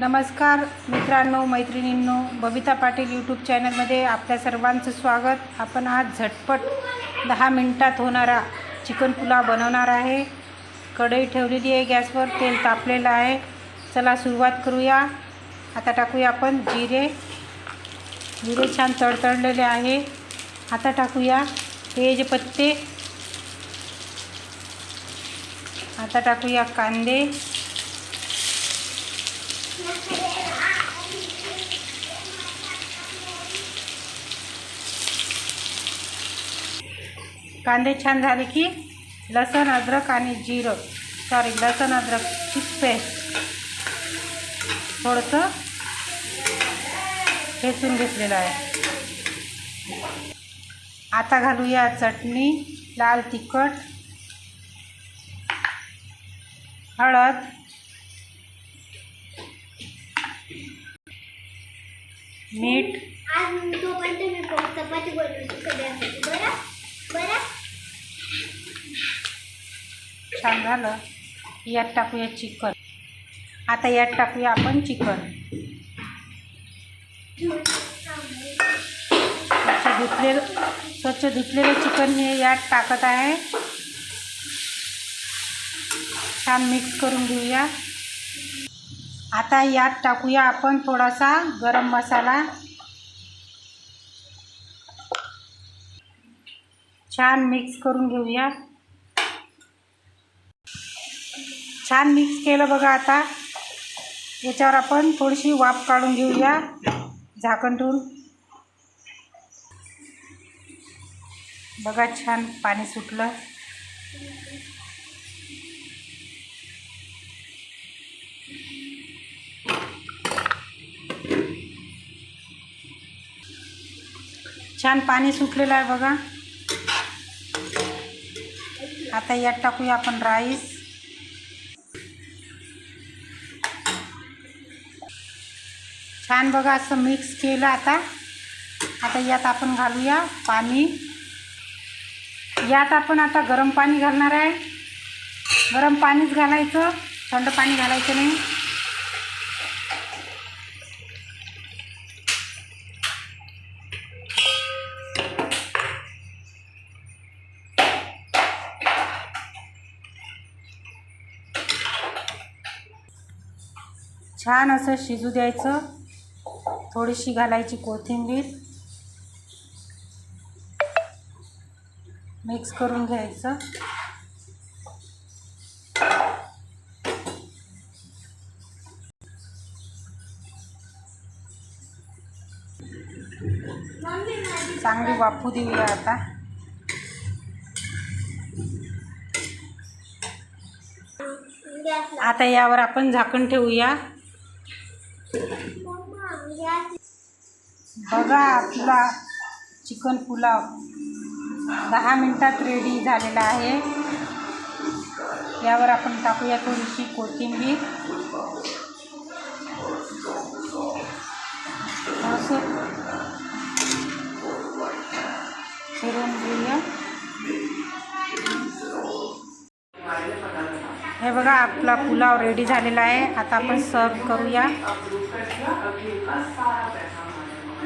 नमस्कार मित्रांनो मैत्रिणींनो बबिता पाटील यूट्यूब चॅनलमध्ये आपल्या सर्वांचं स्वागत. आपण आज झटपट दहा मिनटात होणारा चिकन पुलाव बनवणार आहे. कढई ठेवलेली आहे गॅसवर तेल तापलेलं आहे. चला सुरुवात करूया. आता टाकूया आपण जिरे. जिरे छान तडतडलेले आहे. आता टाकूया तेजपत्ते आता टाकूया कांदे. कांदे छान झाले की लसण अद्रक आणि जिरं. सॉरी लसण अद्रकची पेस्ट. थोडंसं ठेचून घेतलेलं आहे. आता घालूया चटणी लाल तिखट हळद मीठ आज तोपर्यंत मी प- चपाती बनवते. सगळ्यांसाठी बरं? बरं? छान झालं. यात टाकूया चिकन. आता यात टाकूया आपण चिकन. स्वच्छ धुतलेलं स्वच्छ धुतलेलं चिकन हे यात टाकत आहे. छान मिक्स करून घेऊया. आता यात टाकूया आपण थोडासा गरम मसाला. छान मिक्स करून घेऊया छान मिक्स केलं बघा आता. याच्यावर आपण थोडीशी वाफ काढून घेऊया झाकण ठेवून. बघा छान पाणी सुटलं. छान पाणी सुटलेलं आहे बघा. आता यात टाकूया आपण राईस. छान बघा असं मिक्स केलं आता. आता यात आपण घालूया पाणी. यात आपण आता गरम पाणी घालणार आहे. गरम पाणीच घालायचं थंड पाणी घालायचं नाही. छान असं शिजू द्यायचं. थोडीशी घालायची कोथिंबीर. मिक्स करून घ्यायचं. चांगली वाफू देऊया आता. आता यावर आपण झाकण ठेवूया. बघा आपला चिकन पुलाव. दहा मिनटात रेडी झालेला आहे. यावर आपण टाकूया थोडीशी कोथिंबीर. थोडंसं फिरून घेऊया. हे बघा आपला पुलाव रेडी झालेला आहे. आता आपण सर्व करूया.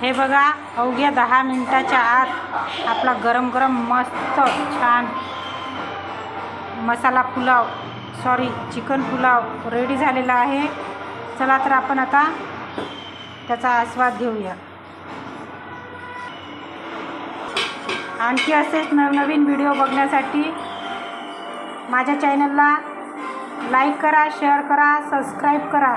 हे बघा अवघ्या दहा मिनटाच्या आत आपला गरम गरम मस्त छान masala pulao sorry chicken pulao ready झालेला आहे. चला तर आपण आता त्याचा आस्वाद घेऊया. आणखी असेच नवनवीन व्हिडिओ बघण्यासाठी माझ्या चॅनलला लाईक करा शेअर करा सबस्क्राईब करा.